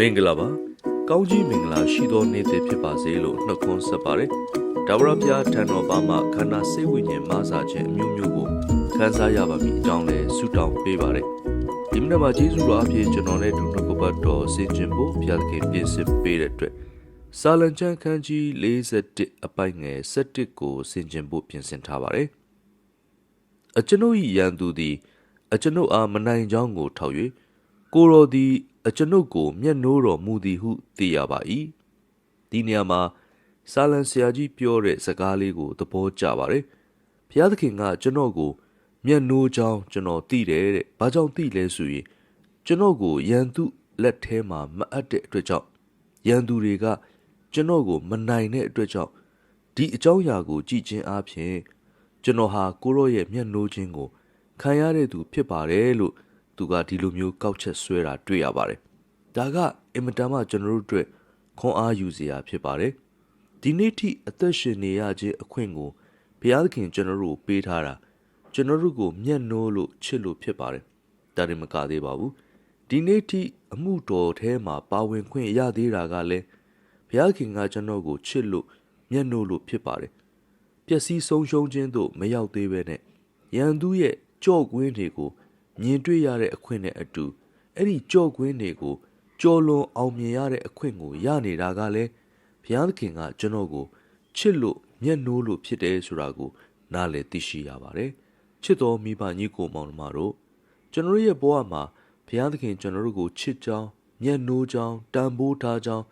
မင်္ဂလာပါကောင်းကြီးမင်္ဂလာရှိသောနေ့သစ်ဖြစ်ပါစေလို့နှုတ်ခွန်းဆက်ပါတယ်ဒါဝရဘုရားထံတော်ပါမှခန္ဓာစိတ်ဝိညာဉ်မဆာခြင်းအမျိုးမျိုးကိုခံစားရပါပြီအကြောင်းလဲဆုတောင်းပေးပါတယ်ဒီမနက်မှာယေရှုတော်အဖြစ်ကျွန်တော်နဲ့ဒုနှုတ်ကပတ်တော်ဆင်ခြင်ဖို့ဘုရားသခင်ပြင်ဆင်ပေးတဲ့အတွက်စာလံကျမ်းခန်းကြီး41အပိုင်ငယ်7ကိုဆင်ခြင်ဖို့ပြင်ဆင်ထားပါတယ်အကျွန်ုပ်၏ရန်သူသည် အကျွန်ုပ်အားမနိုင်ကြောင်းကိုထောက်၍ကိုယ်တော်သည် အကျွန်ုပ်ကို မျက်နှိုးတော်မူသည်ဟုသိရပါ၏ဒီနေရာမှာစာလံဆရာကြီးပြောတဲ့စကားလေးကိုသဘောကျပါတယ်ဘုရားသခင်ကကျွန်တော်ကို မျက်နှိုးကြောင်းကျွန်တော်သိတယ်တဲ့ဘာကြောင့်သိလဲဆိုရင်ကျွန်တော်ကိုရန်သူလက်ထဲမှာမအပ်တဲ့အတွက်ကြောင့်ရန်သူတွေကကျွန်တော်ကိုမနိုင်တဲ့အတွက်ကြောင့်ဒီအကြောင်းအရာကိုကြည်ချင်းအားဖြင့်ကျွန်တော်ဟာကိုရော့ရဲ့မျက်နှိုးခြင်းကိုခံရတဲ့သူဖြစ်ပါတယ်လို့ သူကဒီလိုမျိုးကောက်ချက်ဆွဲတာတွေ့ရပါတယ်။ဒါကအင်မတန်မှကျွန်တော်တို့အတွက်ခွန်အားယူစရာဖြစ်ပါတယ်။ဒီနေ့ထိအသက်ရှင်နေရခြင်းအခွင့်ကိုဘုရားသခင်ကျွန်တော်တို့ပေးထားတာကျွန်တော်တို့ကိုမျက်နှိုးလို့ချစ်လို့ဖြစ်ပါတယ်။ဒါရင်မကသေးပါဘူး။ဒီနေ့ထိအမှုတော်ထဲမှာပါဝင်ခွင့်ရသေးတာကလည်းဘုရားခင်ကကျွန်တော်ကိုချစ်လို့မျက်နှိုးလို့ဖြစ်ပါတယ်။ပျက်စီးဆုံးရှုံးခြင်းတို့မရောက်သေးပဲနဲ့ရန်သူရဲ့ကြော့ကွင်းတွေကို မြင်တွေ့ရတဲ့အခွင့်နဲ့အတူအဲ့ဒီကြော့ကွင်းတွေကိုကြော်လွန်အောင်မြင်ရတဲ့အခွင့်ကိုရနေတာကလည်းဘုရားသခင်ကကျွန်တော်ကိုချစ်လို့မျက်နှိုးလို့ဖြစ်တယ်ဆိုတာကိုနားလည်သိရှိရပါတယ်။ချစ်တော်မိဘညီကိုမောင်နှမတို့ကျွန်တော်ရဲ့ဘဝမှာဘုရားသခင်ကျွန်တော်တို့ကိုချစ်ကြောင်းမျက်နှိုးကြောင်းတန်ဖိုးထားကြောင်း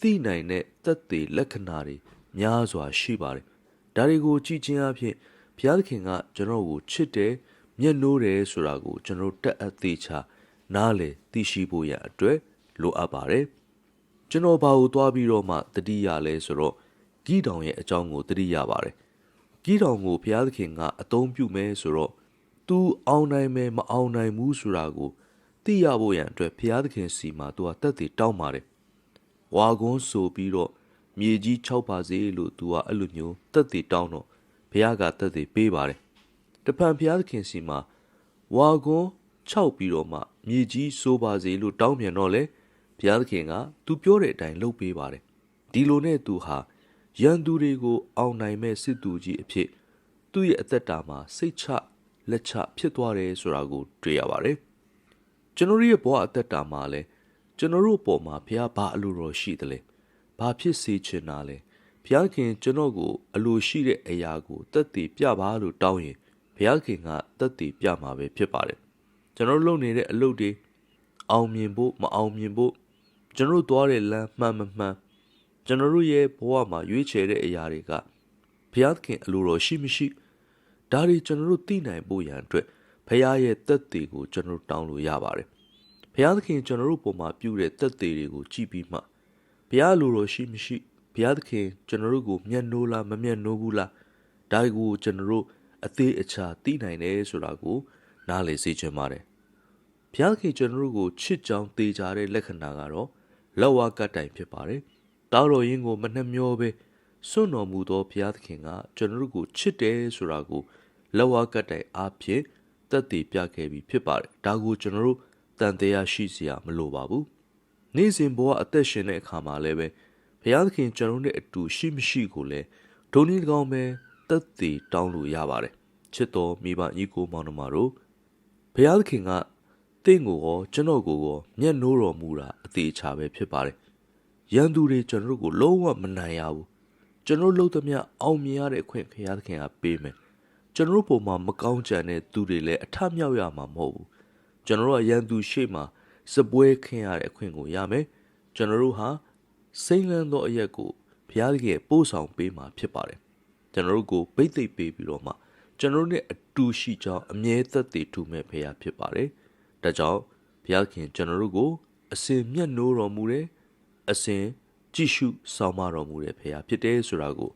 သိနိုင်တဲ့သက်သေလက္ခဏာတွေများစွာရှိပါတယ်။ဒါတွေကိုကြည့်ခြင်းအပြင်ဘုရားသခင်ကကျွန်တော်ကိုချစ်တယ် မျက်နှိုးတယ်ဆိုတာကိုကျွန်တော်တက်အပ်သေးချာနားလေသိရှိဖို့ရန်အတွက်လိုအပ်ပါတယ်။ကျွန်တော်ဘာကိုသွားပြီးတော့မှတတိယလဲဆိုတော့ဂီတောင်ရဲ့အကြောင်းကိုတတိယပါတယ်။ဂီတောင်ကိုဘုရားသခင်ကအသုံးပြုမယ်ဆိုတော့ तू အောင်နိုင်မယ်မအောင်နိုင်ဘူးဆိုတာကိုသိရဖို့ရန်အတွက်ဘုရားသခင်စီမှာ तू ကတက်တည်တောင်းပါတယ်။ဝါကွန်းဆိုပြီးတော့မြေကြီး၆ပါစေလို့ तू ကအဲ့လိုမျိုးတက်တည်တောင်းတော့ဘုရားကတက်တည်ပေးပါတယ်။ တဖန်ဘုရားသခင်စီမှာဝါကွန်း၆ပြီးတော့မှမြေကြီးဆိုပါစေလို့တောင်းပြန်တော့လေဘုရားသခင်က तू ပြောတဲ့အတိုင်းလုပ်ပေးပါတယ်။ဒီလိုနဲ့ तू ဟာရန်သူတွေကိုအောင်နိုင်မဲ့စစ်သူကြီးအဖြစ်သူ့ရဲ့အသက်တာမှာစိတ်ချလက်ချဖြစ်သွားတယ်ဆိုတာကိုတွေ့ရပါတယ်။ကျွန်တော်ရဲ့ဘဝအသက်တာမှာလည်းကျွန်တော်တို့ပေါ်မှာဘုရားဘာအလိုတော်ရှိသလဲ။ဘာဖြစ်စေချင်တာလဲ။ဘုရားခင်ကျွန်တော်ကိုအလိုရှိတဲ့အရာကိုတက်တည်ပြပါလို့တောင်းရင် ဘုရားခင်ကတက်တည်ပြမှာပဲဖြစ်ပါတယ်။ကျွန်တော်လုပ်နေတဲ့အလုပ်တွေအောင်မြင်ဖို့မအောင်မြင်ဖို့ကျွန်တော်တို့သွားတဲ့လမ်းမှန်မမှန်ကျွန်တော်တို့ရဲ့ဘဝမှာရွေးချယ်တဲ့အရာတွေကဘုရားသခင်အလိုတော်ရှိမရှိဒါတွေကျွန်တော်တို့သိနိုင်ဖို့ရန်အတွက်ဘုရားရဲ့တက်သေးကိုကျွန်တော်တို့တောင်းလို့ရပါတယ်။ဘုရားသခင်ကျွန်တော်တို့ပုံမှာပြုတဲ့တက်သေးတွေကိုကြည့်ပြီးမှဘုရားအလိုတော်ရှိမရှိဘုရားသခင်ကျွန်တော်တို့ကိုမျက်နှိုးလားမမျက်နှိုးဘူးလားဒါကိုကျွန်တော်တို့ အသေးအချာသိနိုင်တယ်ဆိုတာကိုနားလည်စေချင်ပါတယ်။ဘုရားသခင်ကျွန်တော်တို့ကိုချစ်ကြောင်းတေချာတဲ့လက္ခဏာကတော့လက်ဝါးကတ်တိုင်ဖြစ်ပါတယ်။တာတော်ရင်ကိုမနှမျောပဲစွန့်တော်မူသောဘုရားသခင်ကကျွန်တော်တို့ကိုချစ်တယ်ဆိုတာကိုလက်ဝါးကတ်တိုင်အားဖြင့်သက်သေပြခဲ့ပြီးဖြစ်ပါတယ်။ဒါကိုကျွန်တော်တို့တန်တရားရှိစရာမလိုပါဘူး။နေ့စဉ်ဘဝအသက်ရှင်တဲ့အခါမှာလည်းပဲဘုရားသခင်ကျွန်တော်တို့နဲ့အတူရှိမရှိကိုလည်းဒုနည်းကောင်းပဲ သက်သေတောင်းလို့ရပါတယ်။ချစ်တော်မိဘညီကိုမောင်နှမတို့ဘုရားသခင်ကတင့်ကိုရောကျွန်တော်ကိုရောမျက်နှိုးတော်မူတာအသေးချာပဲဖြစ်ပါတယ်။ရန်သူတွေကျွန်တော်တို့ကိုလုံးဝမနိုင်ရဘူး။ကျွန်တော်လှုပ်သမျှအောင်မြင်ရတဲ့အခွင့်ဘုရားသခင်ကပေးမယ်။ကျွန်တော်တို့ပုံမှာမကောင်းကြံတဲ့သူတွေလည်းအထမြောက်ရမှာမဟုတ်ဘူး။ကျွန်တော်တို့ကရန်သူရှေ့မှာစပွဲခင်းရတဲ့အခွင့်ကိုရမယ်။ကျွန်တော်တို့ဟာစိမ့်လန်းသောအရက်ကိုဘုရားသခင်ပို့ဆောင်ပေးမှာဖြစ်ပါတယ်။ ကျွန်တော်တို့ကိုဗိတ်သိက်ပေးပြီးတော့မှကျွန်တော်တို့နဲ့အတူရှိကြောင်းအမြဲသက်သေထူမဲ့ဘုရားဖြစ်ပါတယ်။ဒါကြောင့်ဘုရားခင်ကျွန်တော်တို့ကို အစဉ်မျက်နှိုးတော်မူတယ်။အစဉ်ကြည့်ရှုဆောင်မတော်မူတဲ့ဘုရားဖြစ်တယ်ဆိုတာကို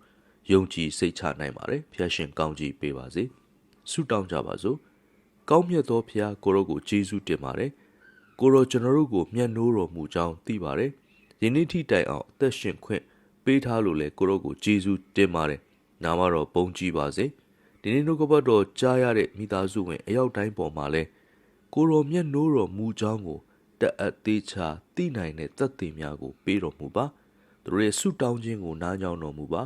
ယုံကြည်စိတ်ချနိုင်ပါတယ်။ဘုရားရှင်ကောင်းကြီးပေးပါစေ။ဆုတောင်းကြပါစို့။ကောင်းမြတ်သောဘုရားကိုရောကိုယေရှုတင်ပါတယ်။ကိုရောကျွန်တော်တို့ကိုမျက်နှိုးတော်မူကြောင်းသိပါတယ်။ယနေ့ထိတိုင်အောင်အသက်ရှင်ခွင့်ပေးထားလို့လေကိုရောကိုယေရှုတင်ပါတယ်။ နာမတော်ပုံကြီးပါစေ။ဒီနေ့နှုတ်ကပတ်တော်ကြားရတဲ့မိသားစုဝင်အယောက်တိုင်းပေါ်မှာလဲကိုရောမျက်နှိုးတော်မူကြောင်းကိုတအပ်သေးချာသိနိုင်တဲ့သက်သေများကို ပေးတော်မူပါသူတို့ရဲ့ဆုတောင်းခြင်းကိုနားကြောင်တော်မူပါ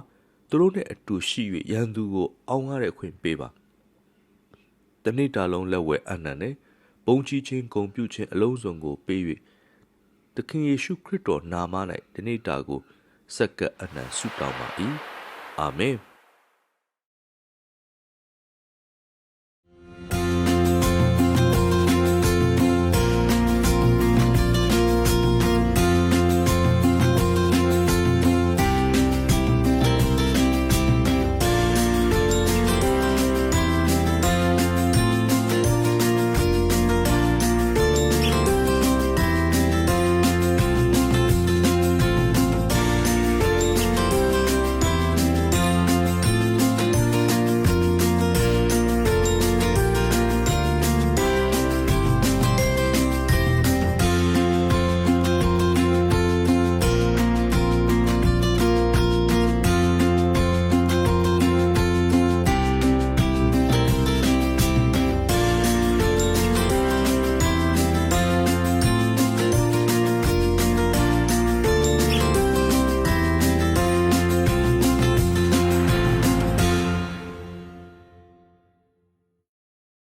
သူတို့နဲ့အတူရှိ၍ရန်သူကို အောင်ရတဲ့ခွင့်ပေးပါတနေ့တာလုံးလက်ဝဲအနန္တနဲ့ဘုံကြီးခြင်းဂုံပြုခြင်းအလုံးစုံကိုပေး၍သခင်ယေရှုခရစ်တော်နာမ၌ဒီနေ့တာကိုစက္ကပ်အနန္တဆုတောင်းပါ၏အာမင်